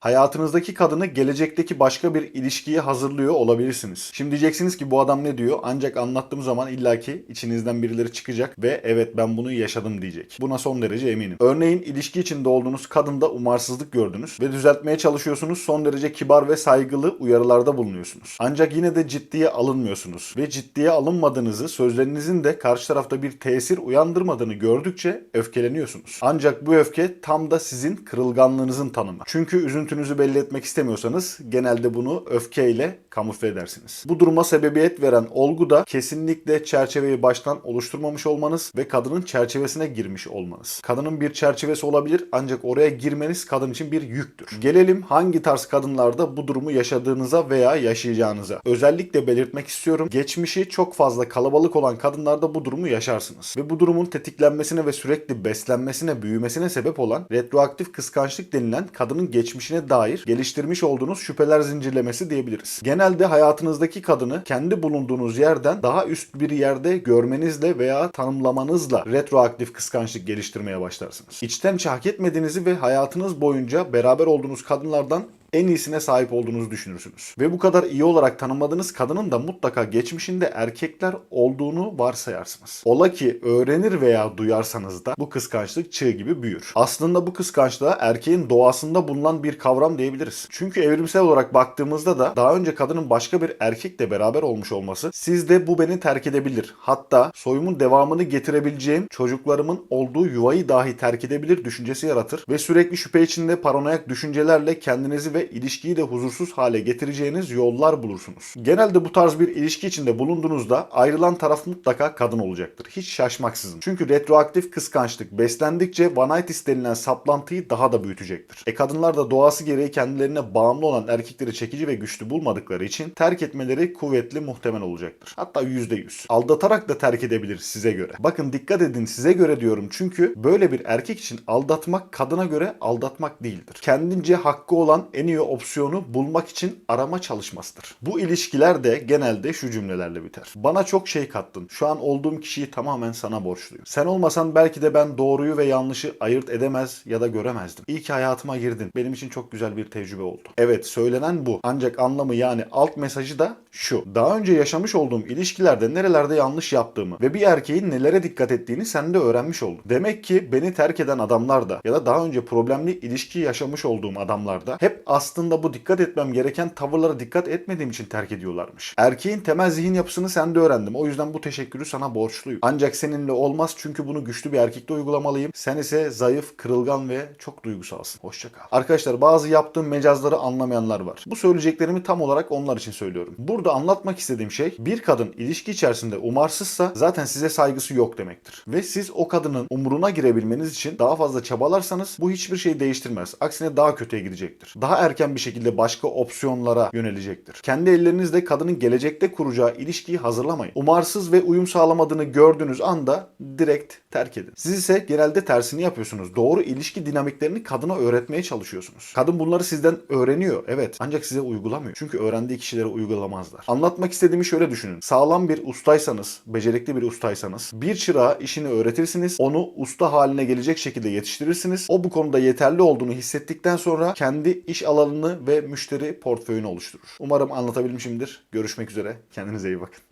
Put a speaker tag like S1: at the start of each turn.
S1: Hayatınızdaki kadını gelecekteki başka bir ilişkiye hazırlıyor olabilirsiniz. Şimdi diyeceksiniz ki bu adam ne diyor? Ancak anlattığım zaman illaki içinizden birileri çıkacak ve evet ben bunu yaşadım diyecek. Buna son derece eminim. Örneğin ilişki içinde olduğunuz kadında umarsızlık gördünüz ve düzeltmeye çalışıyorsunuz. Son derece kibar ve saygılı uyarılarda bulunuyorsunuz. Ancak yine de ciddiye alınmıyorsunuz ve ciddiye alınmadığınızı sözlerinizin de karşı tarafta bir tesir uyandırmadığını gördükçe öfkeleniyorsunuz. Ancak bu öfke tam da sizin kırılganlığınızın tanımı. Çünkü üzüntünüzü belli etmek istemiyorsanız genelde bunu öfkeyle kamufle edersiniz. Bu duruma sebebiyet veren olgu da kesinlikle çerçeveyi baştan oluşturmamış olmanız ve kadının çerçevesine girmiş olmanız. Kadının bir çerçevesi olabilir ancak oraya girmeniz kadın için bir yüktür. Gelelim hangi tarz kadınlarda bu durumu yaşadığınıza veya yaşayacağınıza. Özellikle belirtmek istiyorum. Geçmişi çok fazla kalabalık olan kadınlarda bu durumu yaşarsınız. Ve bu durumun tetiklenmesine ve sürekli beslenmesine, büyümesine sebep olan retroaktif kıskançlık denilen kadının geçmişine dair geliştirmiş olduğunuz şüpheler zincirlemesi diyebiliriz. Genelde hayatınızdaki kadını kendi bulunduğunuz yerden daha üst bir yerde görmenizle veya tanımlamanızla retroaktif kıskançlık geliştirmeye başlarsınız. İçten içe hak etmediğinizi ve hayatınız boyunca beraber olduğunuz kadınlardan en iyisine sahip olduğunuzu düşünürsünüz. Ve bu kadar iyi olarak tanımadığınız kadının da mutlaka geçmişinde erkekler olduğunu varsayarsınız. Ola ki öğrenir veya duyarsanız da bu kıskançlık çığ gibi büyür. Aslında bu kıskançlığa erkeğin doğasında bulunan bir kavram diyebiliriz. Çünkü evrimsel olarak baktığımızda da daha önce kadının başka bir erkekle beraber olmuş olması sizde bu beni terk edebilir. Hatta soyumun devamını getirebileceğim çocuklarımın olduğu yuvayı dahi terk edebilir düşüncesi yaratır ve sürekli şüphe içinde paranoyak düşüncelerle kendinizi ve ilişkiyi de huzursuz hale getireceğiniz yollar bulursunuz. Genelde bu tarz bir ilişki içinde bulunduğunuzda ayrılan taraf mutlaka kadın olacaktır. Hiç şaşmaksızın. Çünkü retroaktif kıskançlık beslendikçe vanitis denilen saplantıyı daha da büyütecektir. E kadınlar da doğası gereği kendilerine bağımlı olan erkekleri çekici ve güçlü bulmadıkları için terk etmeleri kuvvetli muhtemel olacaktır. Hatta %100. Aldatarak da terk edebilir size göre. Bakın dikkat edin size göre diyorum çünkü böyle bir erkek için aldatmak kadına göre aldatmak değildir. Kendince hakkı olan en iyi opsiyonu bulmak için arama çalışmasıdır. Bu ilişkiler de genelde şu cümlelerle biter. Bana çok şey kattın. Şu an olduğum kişiyi tamamen sana borçluyum. Sen olmasan belki de ben doğruyu ve yanlışı ayırt edemez ya da göremezdim. İyi ki hayatıma girdin. Benim için çok güzel bir tecrübe oldu. Evet söylenen bu. Ancak anlamı yani alt mesajı da şu. Daha önce yaşamış olduğum ilişkilerde nerelerde yanlış yaptığımı ve bir erkeğin nelere dikkat ettiğini sen de öğrenmiş oldum. Demek ki beni terk eden adamlar da ya da daha önce problemli ilişki yaşamış olduğum adamlar da hep aslında bu dikkat etmem gereken tavırlara dikkat etmediğim için terk ediyorlarmış. Erkeğin temel zihin yapısını sen de öğrendim. O yüzden bu teşekkürü sana borçluyum. Ancak seninle olmaz çünkü bunu güçlü bir erkekte uygulamalıyım. Sen ise zayıf, kırılgan ve çok duygusalsın. Hoşça kal. Arkadaşlar bazı yaptığım mecazları anlamayanlar var. Bu söyleyeceklerimi tam olarak onlar için söylüyorum. Burada anlatmak istediğim şey bir kadın ilişki içerisinde umarsızsa zaten size saygısı yok demektir. Ve siz o kadının umuruna girebilmeniz için daha fazla çabalarsanız bu hiçbir şey değiştirmez. Aksine daha kötüye gidecektir. Daha erken bir şekilde başka opsiyonlara yönelecektir. Kendi ellerinizle kadının gelecekte kuracağı ilişkiyi hazırlamayın. Umarsız ve uyum sağlamadığını gördüğünüz anda direkt terk edin. Siz ise genelde tersini yapıyorsunuz. Doğru ilişki dinamiklerini kadına öğretmeye çalışıyorsunuz. Kadın bunları sizden öğreniyor evet ancak size uygulamıyor. Çünkü öğrendiği kişilere uygulamazlar. Anlatmak istediğimi şöyle düşünün. Sağlam bir ustaysanız, becerikli bir ustaysanız bir çırağa işini öğretirsiniz. Onu usta haline gelecek şekilde yetiştirirsiniz. O bu konuda yeterli olduğunu hissettikten sonra kendi iş alanını ve müşteri portföyünü oluşturur. Umarım anlatabilmişimdir. Görüşmek üzere. Kendinize iyi bakın.